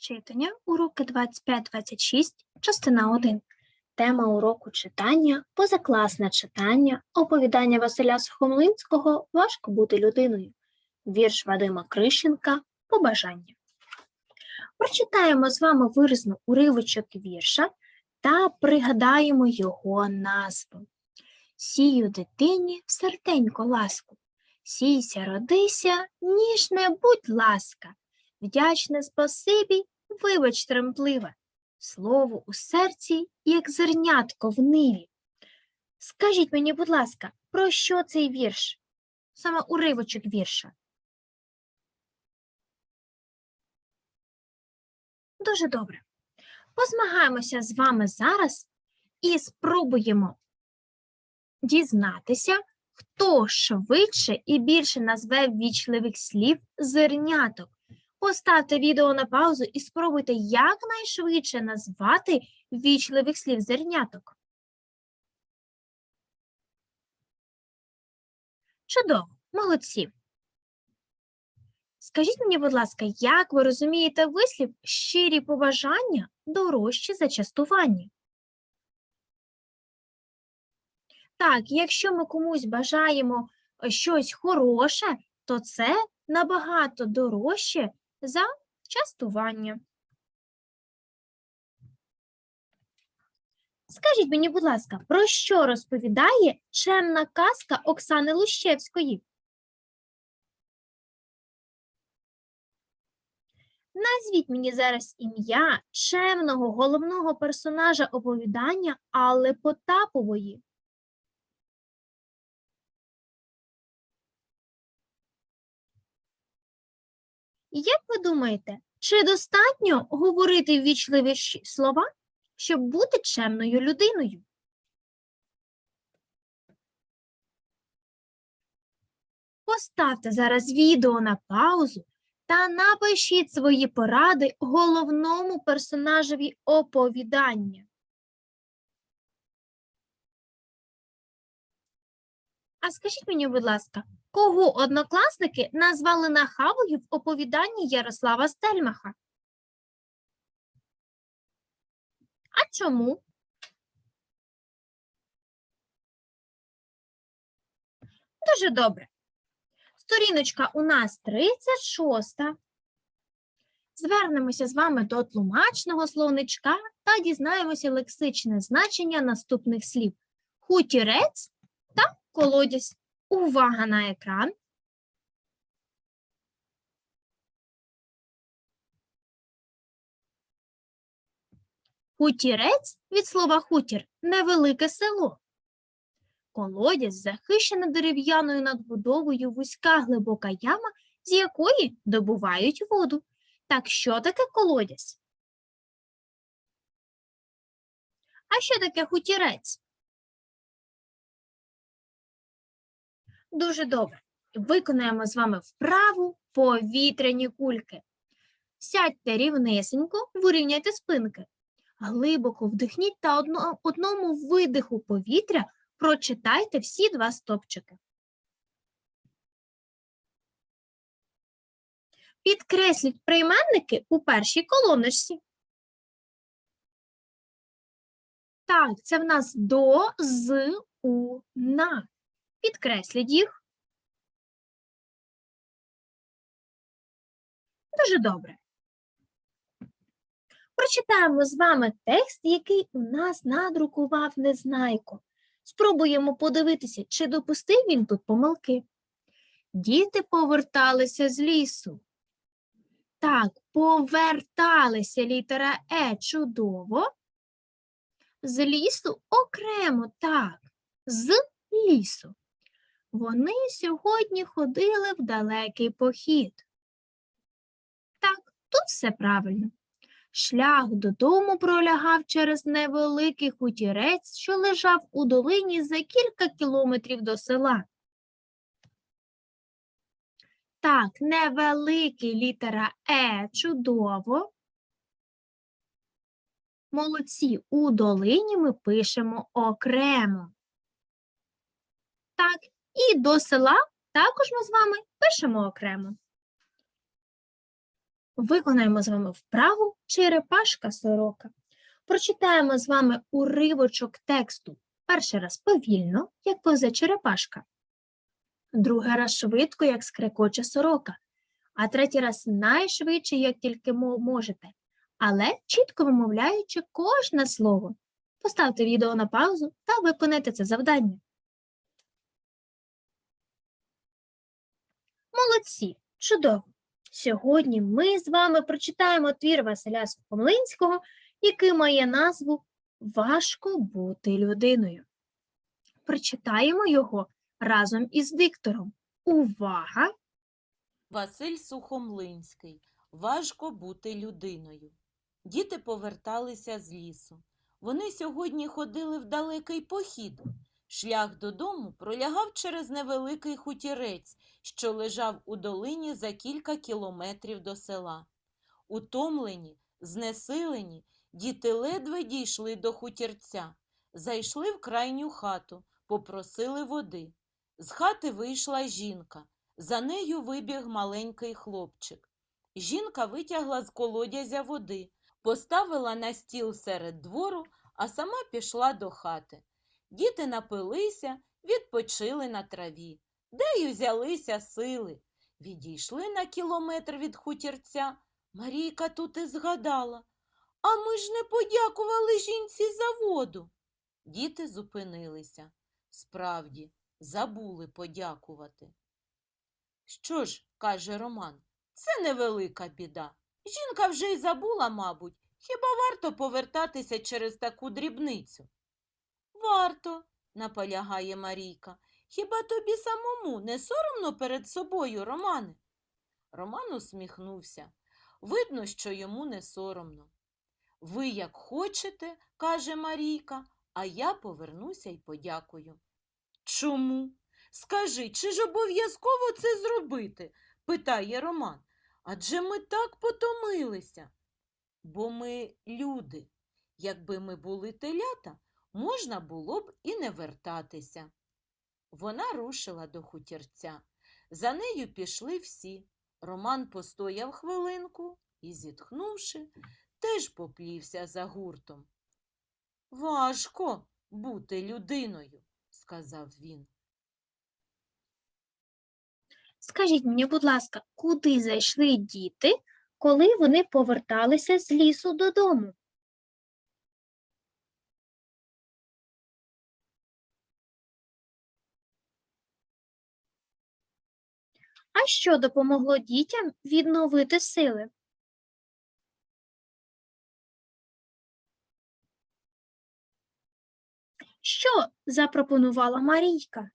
Читання, уроки 25-26, частина 1. Тема уроку читання, позакласне читання, оповідання Василя Сухомлинського «Важко бути людиною», вірш Вадима Крищенка «Побажання». Прочитаємо з вами виразно уривочок вірша та пригадаємо його назву. Сію дитині в серденько ласку, сійся, родися, ніжне, будь ласка, вдячне спасибі, вибач тремтливе, слово у серці, як зернятко в ниві. Скажіть мені, будь ласка, про що цей вірш? Саме уривочок вірша. Дуже добре. Позмагаємося з вами зараз і спробуємо дізнатися, хто швидше і більше назве ввічливих слів зерняток. Поставте відео на паузу і спробуйте якнайшвидше назвати ввічливих слів зерняток. Чудово, молодці. Скажіть мені, будь ласка, як ви розумієте вислів щирі побажання дорожчі за частування? Так, якщо ми комусь бажаємо щось хороше, то це набагато дорожче за частування. Скажіть мені, будь ласка, про що розповідає чемна казка Оксани Лущевської? Назвіть мені зараз ім'я чемного головного персонажа оповідання Алли Потапової. Як ви думаєте, чи достатньо говорити ввічливі слова, щоб бути чемною людиною? Поставте зараз відео на паузу та напишіть свої поради головному персонажеві оповідання. А скажіть мені, будь ласка, кого однокласники назвали нахабою в оповіданні Ярослава Стельмаха? А чому? Дуже добре. Сторіночка у нас 36. Звернемося з вами до тлумачного словничка та дізнаємося лексичне значення наступних слів: хутірець та колодязь. Увага на екран. Хутірець від слова хутір невелике село. Колодязь захищена дерев'яною надбудовою вузька глибока яма, з якої добувають воду. Так що таке колодязь? А що таке хутірець? Дуже добре. Виконаємо з вами вправу повітряні кульки. Сядьте рівнесенько, вирівняйте спинки. Глибоко вдихніть та одно- одному видиху повітря прочитайте всі два стопчики. Підкресліть прийменники у першій колоночці. Так, це в нас до, з, у, на. Підкресліть їх. Дуже добре. Прочитаємо з вами текст, який у нас надрукував Незнайко. Спробуємо подивитися, чи допустив він тут помилки. Діти поверталися з лісу. Так, поверталися літера Е чудово. З лісу окремо, так, з лісу. Вони сьогодні ходили в далекий похід. Так, тут все правильно. Шлях додому пролягав через невеликий хутірець, що лежав у долині за кілька кілометрів до села. Так, невеликий літера Е чудово. Молодці, у долині ми пишемо окремо. Так, і до села також ми з вами пишемо окремо. Виконаємо з вами вправу черепашка сорока. Прочитаємо з вами уривочок тексту. Перший раз повільно, як повзе черепашка. Другий раз швидко, як скрекоче сорока. А третій раз найшвидше, як тільки можете, але чітко вимовляючи кожне слово. Поставте відео на паузу та виконайте це завдання. Молодці! Чудово! Сьогодні ми з вами прочитаємо твір Василя Сухомлинського, який має назву Важко бути людиною. Прочитаємо його разом із диктором. Увага! Василь Сухомлинський. Важко бути людиною. Діти поверталися з лісу. Вони сьогодні ходили в далекий похід. Шлях додому пролягав через невеликий хутірець, що лежав у долині за кілька кілометрів до села. Утомлені, знесилені, діти ледве дійшли до хутірця, зайшли в крайню хату, попросили води. З хати вийшла жінка. За нею вибіг маленький хлопчик. Жінка витягла з колодязя води, поставила на стіл серед двору, а сама пішла до хати. Діти напилися, відпочили на траві. Де й узялися сили. Відійшли на кілометр від хутірця. Марійка тут і згадала. А ми ж не подякували жінці за воду. Діти зупинилися. Справді, забули подякувати. Що ж, каже Роман, це невелика біда. Жінка вже й забула, мабуть, хіба варто повертатися через таку дрібницю? Варто, наполягає Марійка. Хіба тобі самому не соромно перед собою, Романе? Роман усміхнувся. Видно, що йому не соромно. Ви як хочете, каже Марійка, а я повернуся й подякую. Чому? Скажи, чи ж обов'язково це зробити? питає Роман. Адже ми так потомилися. Бо ми люди. Якби ми були телята, можна було б і не вертатися. Вона рушила до хутірця. За нею пішли всі. Роман постояв хвилинку і, зітхнувши, теж поплівся за гуртом. Важко бути людиною, сказав він. Скажіть мені, будь ласка, куди зайшли діти, коли вони поверталися з лісу додому? А що допомогло дітям відновити сили? Що запропонувала Марійка?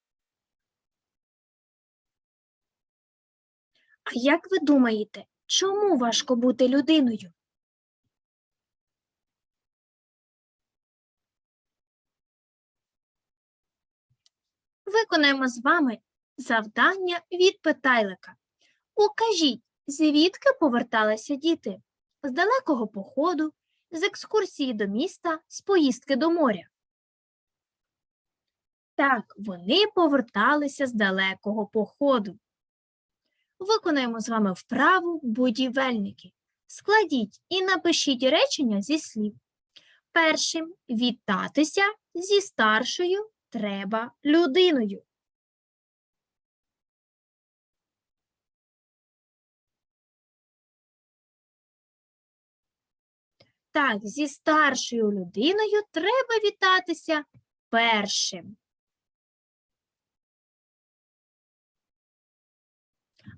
А як ви думаєте, чому важко бути людиною? Виконаємо з вами завдання від питайлика. Укажіть, звідки поверталися діти? З далекого походу, з екскурсії до міста, з поїздки до моря. Так, вони поверталися з далекого походу. Виконаємо з вами вправу будівельники. Складіть і напишіть речення зі слів. Першим вітатися зі старшою треба людиною. Так, зі старшою людиною треба вітатися першим.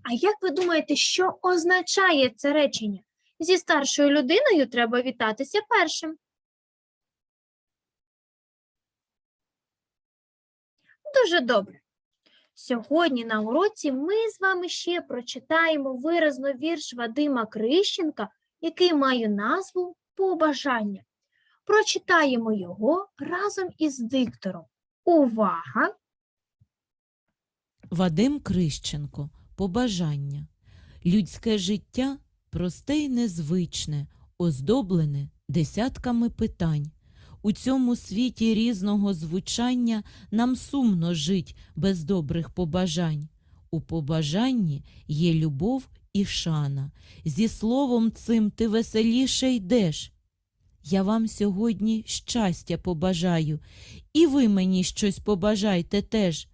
А як ви думаєте, що означає це речення? Зі старшою людиною треба вітатися першим. Дуже добре. Сьогодні на уроці ми з вами ще прочитаємо виразно вірш Вадима Крищенка, який має назву Побажання. Прочитаємо його разом із диктором. Увага! Вадим Крищенко. Побажання. Людське життя просте й незвичне, оздоблене десятками питань. У цьому світі різного звучання нам сумно жить без добрих побажань. У побажанні є любов і шана. Зі словом цим ти веселіше йдеш. Я вам сьогодні щастя побажаю, і ви мені щось побажайте теж.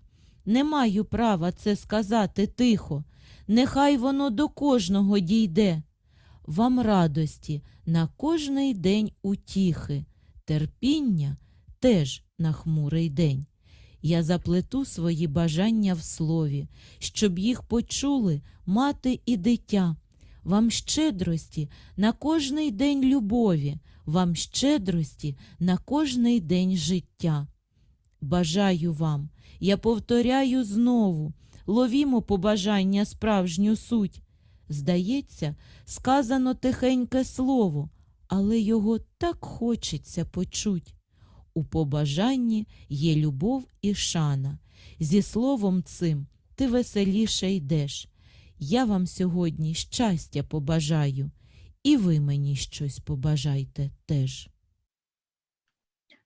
Не маю права це сказати тихо, нехай воно до кожного дійде. Вам радості на кожний день утіхи, терпіння теж на хмурий день. Я заплету свої бажання в слові, щоб їх почули мати і дитя. Вам щедрості на кожний день любові, вам щедрості на кожний день життя. Бажаю вам, я повторяю знову, ловімо побажання справжню суть. Здається, сказано тихеньке слово, але його так хочеться почуть. У побажанні є любов і шана. Зі словом цим ти веселіше йдеш. Я вам сьогодні щастя побажаю, і ви мені щось побажайте теж.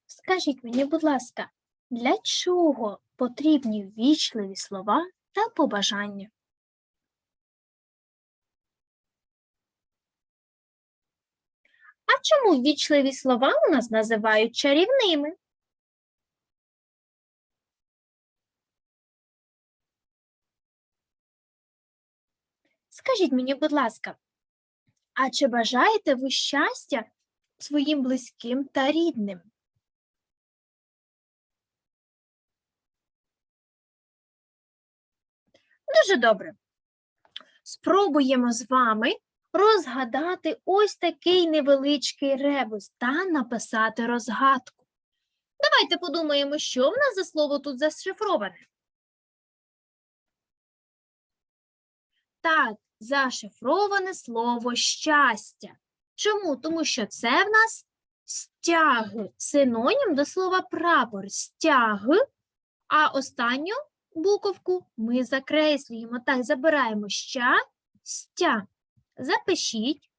Скажіть мені, будь ласка, для чого потрібні ввічливі слова та побажання? А чому ввічливі слова у нас називають чарівними? Скажіть мені, будь ласка, а чи бажаєте ви щастя своїм близьким та рідним? Дуже добре. Спробуємо з вами розгадати ось такий невеличкий ребус та написати розгадку. Давайте подумаємо, що в нас за слово тут зашифроване. Так, зашифроване слово щастя. Чому? Тому що це в нас стяг, синонім до слова прапор, стяг, а останню буковку ми закреслюємо. Так, забираємо ща, стя. Запишіть.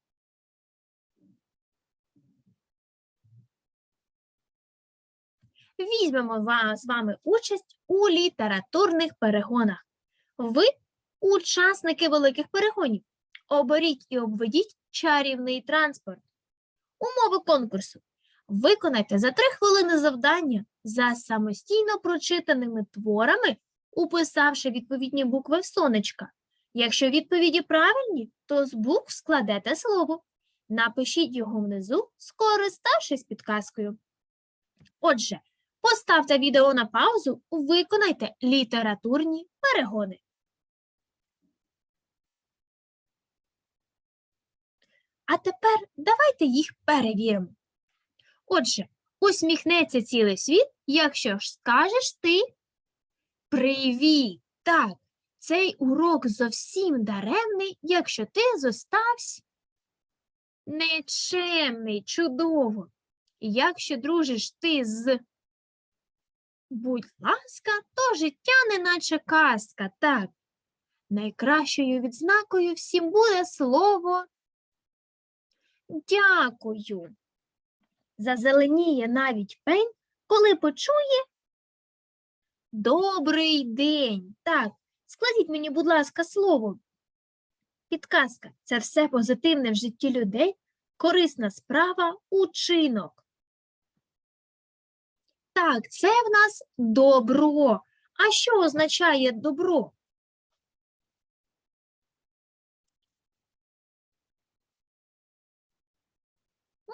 Візьмемо з вами участь у літературних перегонах. Ви учасники великих перегонів. Оберіть і обведіть чарівний транспорт. Умови конкурсу. Виконайте за три хвилини завдання за самостійно прочитаними творами, уписавши відповідні букви в сонечка. Якщо відповіді правильні, то з букв складете слово. Напишіть його внизу, скориставшись підказкою. Отже, поставте відео на паузу, виконайте літературні перегони. А тепер давайте їх перевіримо. Отже, усміхнеться цілий світ, якщо ж скажеш ти привіт. Так, цей урок зовсім даремний, якщо ти зостався нечемний, чудово. Якщо дружиш ти з будь ласка, то життя неначе казка, так. Найкращою відзнакою всім буде слово дякую. Зазеленіє навіть пень, коли почує добрий день. Так, складіть мені, будь ласка, слово. Підказка це все позитивне в житті людей, корисна справа, учинок. Так, це в нас добро. А що означає добро?